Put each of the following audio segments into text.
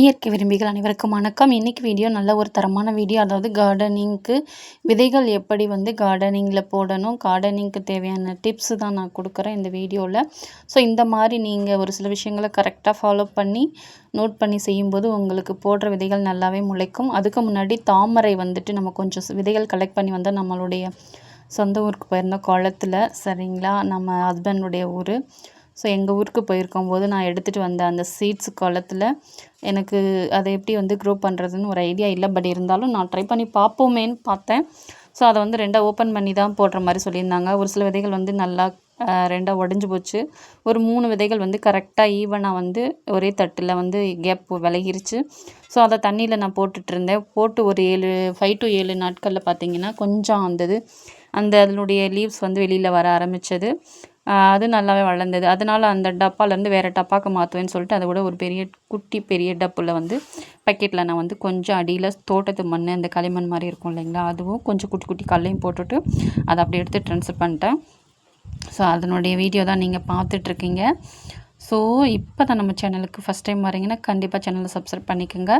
இயற்கை விரும்பிகள் அனைவருக்கும் வணக்கம். இன்றைக்கி வீடியோ நல்ல ஒரு தரமான வீடியோ அதாவது கார்டனிங்க்கு விதைகள் எப்படி வந்து கார்டனிங்கில் போடணும் கார்டனிங்க்கு தேவையான டிப்ஸு தான் நான் கொடுக்குறேன் இந்த வீடியோவில் ஸோ இந்த மாதிரி நீங்கள் ஒரு சில விஷயங்களை கரெக்டாக ஃபாலோ பண்ணி நோட் பண்ணி செய்யும்போது உங்களுக்கு போடுற விதைகள் நல்லாவே முளைக்கும். அதுக்கு முன்னாடி தாமரை வந்துட்டு நம்ம கொஞ்சம் விதைகள் கலெக்ட் பண்ணி வந்தால் நம்மளுடைய சொந்த ஊருக்கு போயிருந்தோம் குளத்தில் சரிங்களா நம்ம ஹஸ்பண்டுடைய ஊர். ஸோ எங்கள் ஊருக்கு போயிருக்கும் போது நான் எடுத்துகிட்டு வந்த அந்த சீட்ஸ் குளத்துல எனக்கு அதை எப்படி வந்து க்ரோ பண்ணுறதுன்னு ஒரு ஐடியா இல்லை. பட் இருந்தாலும் நான் ட்ரை பண்ணி பார்ப்போமேன்னு பார்த்தேன். ஸோ அதை வந்து ரெண்டாக ஓப்பன் பண்ணி தான் போடுற மாதிரி சொல்லியிருந்தாங்க. ஒரு சில விதைகள் வந்து நல்லா ரெண்டாக உடஞ்சி போச்சு. ஒரு மூணு விதைகள் வந்து கரெக்டாக ஈவனாக வந்து ஒரே தட்டில் வந்து கேப் விலகிருச்சு. ஸோ அதை தண்ணியில் நான் போட்டுட்ருந்தேன் போட்டு ஒரு ஏழு ஃபைவ் டு ஏழு நாட்களில் பார்த்தீங்கன்னா கொஞ்சம் அந்தது அந்த அதனுடைய லீவ்ஸ் வந்து வெளியில் வர ஆரம்பித்தது அது நல்லாவே வளர்ந்தது. அதனால் அந்த டப்பாலேருந்து வேறு டப்பாவுக்கு மாற்றுவேன்னு சொல்லிட்டு அதை விட ஒரு பெரிய குட்டி பெரிய டப்பில் வந்து பக்கெட்டில் நான் வந்து கொஞ்சம் அடியில் தோட்டத்து மண் அந்த களிமண் மாதிரி இருக்கும் இல்லைங்களா அதுவும் கொஞ்சம் குட்டி குட்டி கல்லையும் போட்டுட்டு அதை அப்படி எடுத்து ட்ரான்ஸ்ஃபர் பண்ணிட்டேன். ஸோ அதனுடைய வீடியோ தான் நீங்கள் பார்த்துட்ருக்கீங்க ஸோ இப்போ தான் நம்ம சேனலுக்கு ஃபஸ்ட் டைம் வரீங்கன்னா கண்டிப்பாக சேனலை சப்ஸ்கிரைப் பண்ணிக்கோங்க.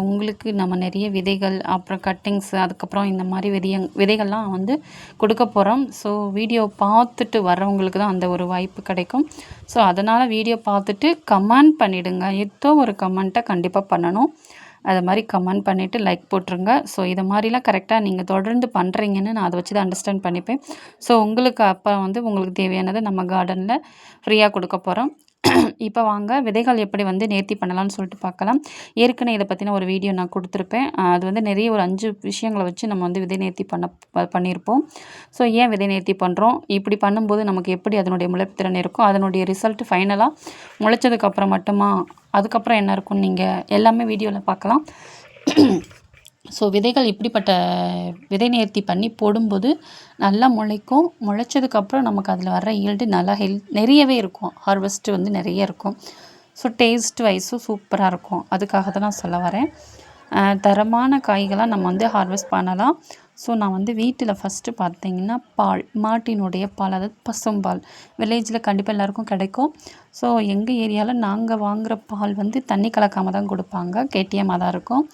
உங்களுக்கு நம்ம நிறைய விதைகள் அப்புறம் கட்டிங்ஸ் அதுக்கப்புறம் இந்த மாதிரி விதைய விதைகள்லாம் வந்து கொடுக்க போகிறோம் ஸோ வீடியோ பார்த்துட்டு வர்றவங்களுக்கு தான் அந்த ஒரு வாய்ப்பு கிடைக்கும். ஸோ அதனால் வீடியோ பார்த்துட்டு கமெண்ட் பண்ணிவிடுங்க ஏதோ ஒரு கமெண்ட்டை கண்டிப்பாக பண்ணணும். அதை மாதிரி கமெண்ட் பண்ணிவிட்டு லைக் போட்டுருங்க. ஸோ இதை மாதிரிலாம் கரெக்டாக நீங்கள் தொடர்ந்து பண்ணுறீங்கன்னு நான் அதை வச்சு தான் அண்டர்ஸ்டாண்ட் பண்ணிப்பேன். ஸோ உங்களுக்கு அப்போ வந்து உங்களுக்கு தேவையானதை நம்ம கார்டனில் ஃப்ரீயாக கொடுக்க போகிறோம் இப்போ வாங்க விதைகள் எப்படி வந்து நேர்த்தி பண்ணலாம்னு சொல்லிட்டு பார்க்கலாம். ஏற்கனவே இதை பற்றின ஒரு வீடியோ நான் கொடுத்துருப்பேன். அது வந்து நிறைய ஒரு அஞ்சு விஷயங்களை வச்சு நம்ம வந்து விதை நேர்த்தி பண்ண பண்ணியிருப்போம். ஸோ ஏன் விதை நேர்த்தி பண்ணுறோம் இப்படி பண்ணும்போது நமக்கு எப்படி அதனுடைய முளைத்திறன் இருக்கும்? அதனுடைய ரிசல்ட் ஃபைனலாக முளைச்சதுக்கப்புறம் மட்டுமா? அதுக்கப்புறம் என்ன இருக்கும்னு நீங்கள் எல்லாமே வீடியோவில் பார்க்கலாம். ஸோ விதைகள் இப்படிப்பட்ட விதை நேர்த்தி பண்ணி போடும்போது நல்லா முளைக்கும். முளைச்சதுக்கப்புறம் நமக்கு அதில் வர்ற ஈல்டு நல்லா ஹெல் நிறையவே இருக்கும். ஹார்வெஸ்ட்டு வந்து நிறைய இருக்கும். ஸோ டேஸ்ட் வைஸும் சூப்பராக இருக்கும். அதுக்காக தான் நான் சொல்ல வரேன். தரமான காய்களாக நம்ம வந்து ஹார்வெஸ்ட் பண்ணலாம். ஸோ நான் வந்து வீட்டில் ஃபஸ்ட்டு பார்த்தீங்கன்னா பால் மாட்டினுடைய பால் அதாவது பசும்பால் வில்லேஜில் கண்டிப்பாக எல்லாேருக்கும் கிடைக்கும். ஸோ எங்கள் ஏரியாவில் நாங்கள் வாங்குகிற பால் வந்து தண்ணி கலக்காமல் தான் கொடுப்பாங்க. கேடிஎம்மாக தான் இருக்கும்.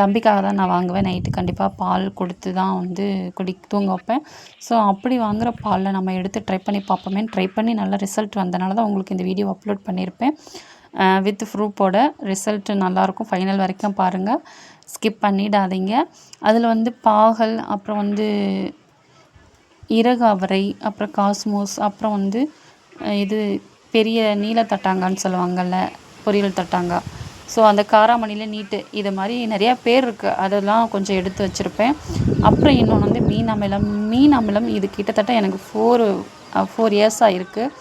தம்பிக்காக தான் நான் வாங்குவேன் நைட்டு. கண்டிப்பாக பால் கொடுத்து தான் வந்து குடி தூங்க வைப்பேன். ஸோ அப்படி வாங்குகிற பாலில் நம்ம எடுத்து ட்ரை பண்ணி பார்ப்போமேன்னு ட்ரை பண்ணி நல்ல ரிசல்ட் வந்தனால தான் உங்களுக்கு இந்த வீடியோ அப்லோட் பண்ணியிருப்பேன். வித் ப்ரூஃபோட ரிசல்ட்டு நல்லாயிருக்கும். ஃபைனல் வரைக்கும் பாருங்கள் ஸ்கிப் பண்ணிடாதீங்க. அதில் வந்து பாகல் அப்புறம் வந்து இறகு அவரை அப்புறம் காஸ்மோஸ் அப்புறம் வந்து இது பெரிய நீல தட்டாங்கன்னு சொல்லுவாங்கள்ல பொரியல் தட்டாங்காய் ஸோ அந்த காராமணியில் நீட்டு இது மாதிரி நிறையா பேர் இருக்குது அதெல்லாம் கொஞ்சம் எடுத்து வச்சுருப்பேன். அப்புறம் இன்னொன்று வந்து மீன் அமிலம். மீன் அமிலம் இது கிட்டத்தட்ட எனக்கு ஃபோர் ஃபோர் இயர்ஸாக இருக்குது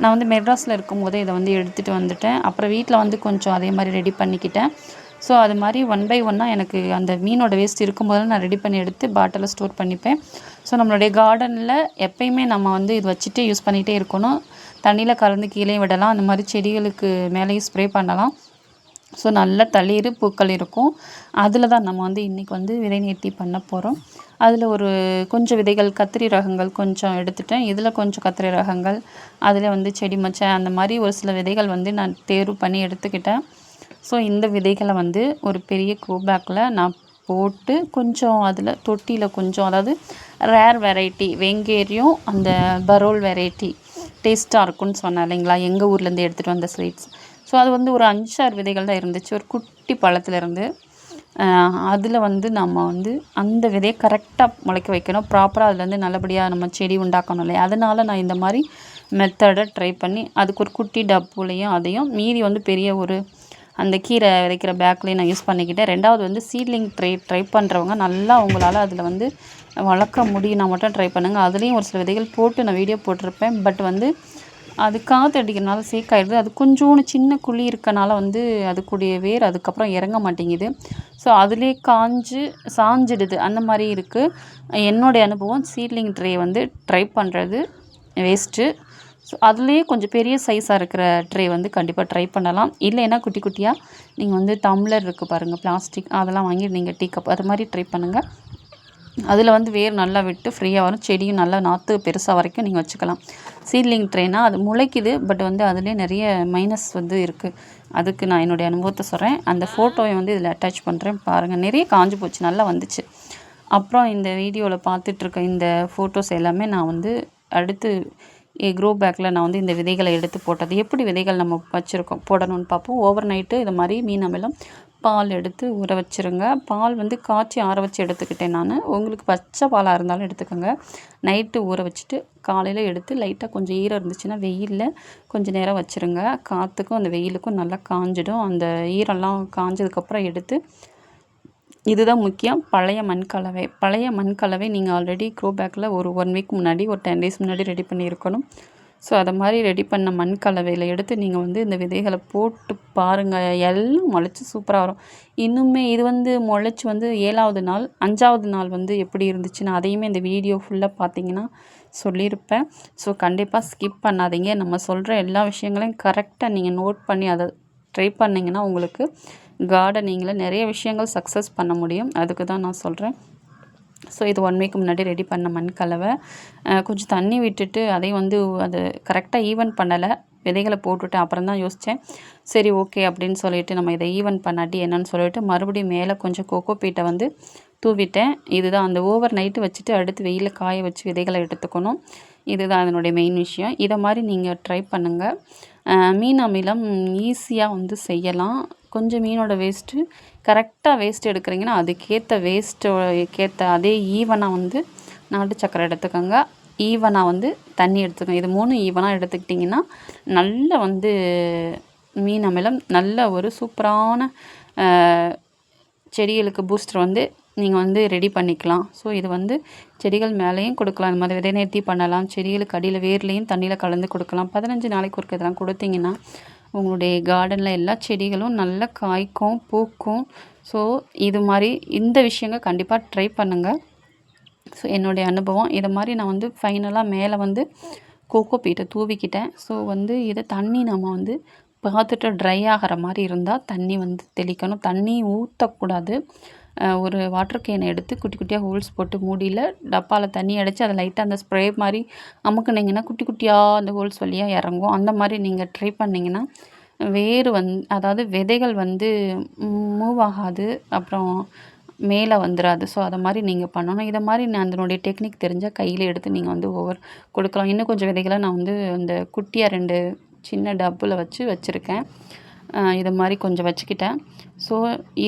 நான் வந்து மெட்ராஸில் இருக்கும்போது இதை வந்து எடுத்துகிட்டு வந்துட்டேன். அப்புறம் வீட்டில் வந்து கொஞ்சம் அதே மாதிரி ரெடி பண்ணிக்கிட்டேன். ஸோ அது மாதிரி ஒன் பை ஒன்னாக எனக்கு அந்த மீனோட வேஸ்ட் இருக்கும்போது நான் ரெடி பண்ணி எடுத்து பாட்டிலில் ஸ்டோர் பண்ணிப்பேன். ஸோ நம்மளுடைய கார்டனில் எப்பயுமே நம்ம வந்து இது வச்சுட்டு யூஸ் பண்ணிகிட்டே இருக்கணும். தண்ணியில் கலந்து கீழே விடலாம். அந்த மாதிரி செடிகளுக்கு மேலேயும் ஸ்ப்ரே பண்ணலாம். ஸோ நல்ல தளிர் பூக்கள் இருக்கும். அதில் தான் நம்ம வந்து இன்றைக்கி வந்து விதை நேர்த்தி பண்ண போகிறோம் அதில் ஒரு கொஞ்சம் விதைகள் கத்திரி ரகங்கள் கொஞ்சம் எடுத்துட்டேன். இதில் கொஞ்சம் கத்திரி ரகங்கள் அதில் வந்து செடி மச்சை அந்த மாதிரி ஒரு சில விதைகள் வந்து நான் தேர்வு பண்ணி எடுத்துக்கிட்டேன். ஸோ இந்த விதைகளை வந்து ஒரு பெரிய க்ரோ பேக்கில் நான் போட்டு கொஞ்சம் அதில் தொட்டியில் கொஞ்சம் அதாவது ரேர் வெரைட்டி வெங்கேரியும் அந்த பரோல் வெரைட்டி டேஸ்ட்டாக இருக்கும்னு சொன்னேன் இல்லைங்களா? எங்கள் ஊர்லேருந்து எடுத்துகிட்டு வந்த ஸ்வீட்ஸ் ஸோ அது வந்து ஒரு அஞ்சாறு விதைகள் தான் இருந்துச்சு. ஒரு குட்டி பழத்துலேருந்து அதில் வந்து நம்ம வந்து அந்த விதையை கரெக்டாக முளைக்க வைக்கணும். ப்ராப்பராக அதுலேருந்து நல்லபடியாக நம்ம செடி உண்டாக்கணும் இல்லையா? அதனால் நான் இந்த மாதிரி மெத்தடை ட்ரை பண்ணி அதுக்கு ஒரு குட்டி டப்புலையும் அதையும் மீதி வந்து பெரிய ஒரு அந்த கீரை விதைக்கிற பேக்லேயும் நான் யூஸ் பண்ணிக்கிட்டேன். ரெண்டாவது வந்து சீட்லிங் ட்ரை ட்ரை பண்ணுறவங்க நல்லா அவங்களால அதில் வந்து வளர்க்க முடியும்னா மட்டும் ட்ரை பண்ணுங்கள் அதுலேயும் ஒரு சில விதைகள் போட்டு நான் வீடியோ போட்டிருப்பேன். பட் வந்து அது காற்று அடிக்கிறனால சேக்காயிடுது அது கொஞ்சோண்டு சின்ன குழி இருக்கனால வந்து அதுக்குடைய வேர் அதுக்கப்புறம் இறங்க மாட்டேங்குது. ஸோ அதுலேயே காஞ்சு சாஞ்சிடுது. அந்த மாதிரி இருக்குது என்னுடைய அனுபவம் சீட்லிங் ட்ரே வந்து ட்ரை பண்ணுறது வேஸ்ட்டு. ஸோ அதுலேயே கொஞ்சம் பெரிய சைஸாக இருக்கிற ட்ரே வந்து கண்டிப்பாக ட்ரை பண்ணலாம். இல்லைன்னா குட்டி குட்டியாக நீங்கள் வந்து டம்ளர் இருக்குது பாருங்கள் பிளாஸ்டிக் அதெல்லாம் வாங்கி நீங்கள் டீ கப் அது மாதிரி ட்ரை பண்ணுங்கள் அதில் வந்து வேர் நல்லா விட்டு ஃப்ரீயாக வரும். செடியும் நல்லா நாற்று பெருசாக வரைக்கும் நீங்கள் வச்சுக்கலாம். சீட்லிங் ட்ரேனால் அது முளைக்குது பட் வந்து அதுலேயே நிறைய மைனஸ் வந்து இருக்குது அதுக்கு நான் என்னுடைய அனுபவத்தை சொல்கிறேன் அந்த ஃபோட்டோவை வந்து இதில் அட்டாச் பண்ணுறேன் பாருங்கள் நிறைய காஞ்சு போச்சு நல்லா வந்துச்சு. அப்புறம் இந்த வீடியோவில் பார்த்துட்ருக்க இந்த ஃபோட்டோஸ் எல்லாமே நான் வந்து அடுத்து க்ரோ பேக்கில் நான் வந்து இந்த விதைகளை எடுத்து போட்டது. எப்படி விதைகள் நம்ம வச்சுருக்கோம் போடணும்னு பார்ப்போம். ஓவர் நைட்டு இது மாதிரி மீன் அமிலம் பால் எடுத்து ஊற வச்சுருங்க. பால் வந்து காய்ச்சி ஆற வச்சு எடுத்துக்கிட்டேன் நான். உங்களுக்கு பச்சை பாலாக இருந்தாலும் எடுத்துக்கோங்க. நைட்டு ஊற வச்சுட்டு காலையில் எடுத்து லைட்டாக கொஞ்சம் ஈரம் இருந்துச்சுன்னா வெயிலில் கொஞ்சம் நேரம் வச்சுருங்க. காற்றுக்கும் அந்த வெயிலுக்கும் நல்லா காஞ்சிடும். அந்த ஈரம்லாம் காஞ்சதுக்கப்புறம் எடுத்து இதுதான் முக்கியம். பழைய மண் கலவை. பழைய மண் கலவை நீங்கள் ஆல்ரெடி க்ரோ பேக்கில் ஒரு ஒன் வீக் முன்னாடி ஒரு டென் டேஸ் முன்னாடி ரெடி பண்ணியிருக்கணும் ஸோ அதை மாதிரி ரெடி பண்ண மண் கலவையில் எடுத்து நீங்கள் வந்து இந்த விதைகளை போட்டு பாருங்கள் எல்லாம் முளைச்சி சூப்பராக வரும். இன்னுமே இது வந்து முளைச்சி வந்து ஏழாவது நாள் அஞ்சாவது நாள் வந்து எப்படி இருந்துச்சுன்னு அதையுமே இந்த வீடியோ ஃபுல்லாக பார்த்தீங்கன்னா சொல்லியிருப்பேன். ஸோ கண்டிப்பாக ஸ்கிப் பண்ணாதீங்க. நம்ம சொல்கிற எல்லா விஷயங்களையும் கரெக்டாக நீங்கள் நோட் பண்ணி அதை ட்ரை பண்ணிங்கன்னா உங்களுக்கு கார்டனிங்கில் நிறைய விஷயங்கள் சக்ஸஸ் பண்ண முடியும். அதுக்கு தான் நான் சொல்கிறேன் ஸோ இது ஒன் வீக் முன்னாடி ரெடி பண்ண மண் கலவை. கொஞ்சம் தண்ணி விட்டுட்டு அதையும் வந்து அது கரெக்டாக ஈவன் பண்ணலை. விதைகளை போட்டுவிட்டு அப்புறம் தான் யோசித்தேன் சரி ஓகே அப்படின்னு சொல்லிட்டு நம்ம இதை ஈவன் பண்ணாட்டி என்னன்னு சொல்லிட்டு மறுபடியும் மேலே கொஞ்சம் கோகோ பீட்டை வந்து தூவிட்டேன். இதுதான் அந்த ஓவர் நைட்டு வச்சுட்டு அடுத்து வெயிலில் காய வச்சு விதைகளை எடுத்துக்கணும். இதுதான் அதனுடைய மெயின் விஷயம். இதை மாதிரி நீங்கள் ட்ரை பண்ணுங்கள் மீன் அமிலம் ஈஸியாக வந்து செய்யலாம். கொஞ்சம் மீனோட வேஸ்ட்டு கரெக்டாக வேஸ்ட் எடுக்கிறீங்கன்னா அதுக்கேற்ற வேஸ்ட்டோக்கேற்ற அதே ஈவனாக வந்து நாட்டு சக்கரை எடுத்துக்கோங்க. ஈவனாக வந்து தண்ணி எடுத்துக்கோங்க. இது மூணு ஈவனாக எடுத்துக்கிட்டிங்கன்னா நல்ல வந்து மீன் அமிலம் நல்ல ஒரு சூப்பரான செடிகளுக்கு பூஸ்டர் வந்து நீங்கள் வந்து ரெடி பண்ணிக்கலாம். ஸோ இது வந்து செடிகள் மேலேயும் கொடுக்கலாம். இந்த மாதிரி விதை நேர்த்தி பண்ணலாம். செடிகளுக்கு அடியில் வேர்லேயும் தண்ணியில் கலந்து கொடுக்கலாம். பதினஞ்சு நாளைக்கு ஒருக்க இதெல்லாம் கொடுத்தீங்கன்னா உங்களுடைய கார்டனில் எல்லா செடிகளும் நல்லா காய்க்கும் பூக்கும். ஸோ இது மாதிரி இந்த விஷயங்கள் கண்டிப்பாக ட்ரை பண்ணுங்கள் ஸோ என்னுடைய அனுபவம் இதை மாதிரி நான் வந்து ஃபைனலாக மேலே வந்து கோகோ பீட்டை தூவிக்கிட்டேன். ஸோ வந்து இதை தண்ணி நம்ம வந்து பார்த்துட்டு ட்ரை ஆகிற மாதிரி இருந்தால் தண்ணி வந்து தெளிக்கணும். தண்ணி ஊற்றக்கூடாது ஒரு வாட்டர் கேனை எடுத்து குட்டி குட்டியாக ஹோல்ஸ் போட்டு மூடியில் டப்பாவில் தண்ணி அடைச்சி அதை லைட்டாக அந்த ஸ்ப்ரே மாதிரி அமுக்குனிங்கன்னா குட்டி குட்டியாக அந்த ஹோல்ஸ் வழியாக இறங்கும். அந்த மாதிரி நீங்கள் ட்ரை பண்ணிங்கன்னா வேர் வந் அதாவது விதைகள் வந்து மூவ் ஆகாது அப்புறம் மேலே வந்துடாது ஸோ அதை மாதிரி நீங்கள் பண்ணணும். இதை மாதிரி நான் அதனுடைய டெக்னிக் தெரிஞ்சால் கையில் எடுத்து நீங்கள் வந்து ஒவ்வொரு கொடுக்கலாம். இன்னும் கொஞ்சம் விதைகளை நான் வந்து இந்த குட்டியாக ரெண்டு சின்ன டப்பில் வச்சு வச்சுருக்கேன். இதை மாதிரி கொஞ்சம் வச்சுக்கிட்டேன். ஸோ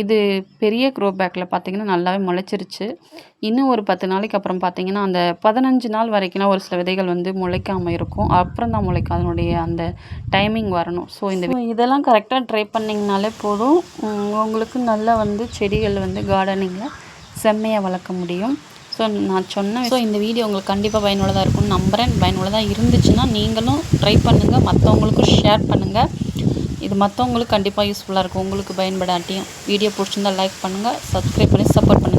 இது பெரிய க்ரோ பேக்கில் பார்த்திங்கன்னா நல்லாவே முளைச்சிருச்சு. இன்னும் ஒரு பத்து நாளைக்கு அப்புறம் பார்த்திங்கன்னா அந்த பதினஞ்சு நாள் வரைக்கும்லாம் ஒரு சில விதைகள் வந்து முளைக்காமல் இருக்கும். அப்புறம் தான் முளைக்கும். அதனுடைய அந்த டைமிங் வரணும். ஸோ இந்த இதெல்லாம் கரெக்டாக ட்ரை பண்ணிங்கனாலே போதும். உங்களுக்கு நல்லா வந்து செடிகள் வந்து கார்டனிங்கில் செம்மையாக வளர்க்க முடியும். ஸோ நான் சொன்னேன் ஸோ இந்த வீடியோ உங்களுக்கு கண்டிப்பாக பயனுள்ளதாக இருக்கும்னு நம்புகிறேன் பயனுள்ளதாக இருந்துச்சுன்னா நீங்களும் ட்ரை பண்ணுங்கள் மற்றவங்களுக்கும் ஷேர் பண்ணுங்கள் இது மற்றவங்களுக்கு கண்டிப்பாக யூஸ்ஃபுல்லாக இருக்கும். உங்களுக்கு பயன்படாட்டியும். வீடியோ பிடிச்சிருந்தால் லைக் பண்ணுங்கள் சப்ஸ்கிரைப் பண்ணி சப்போர்ட் பண்ணுங்கள்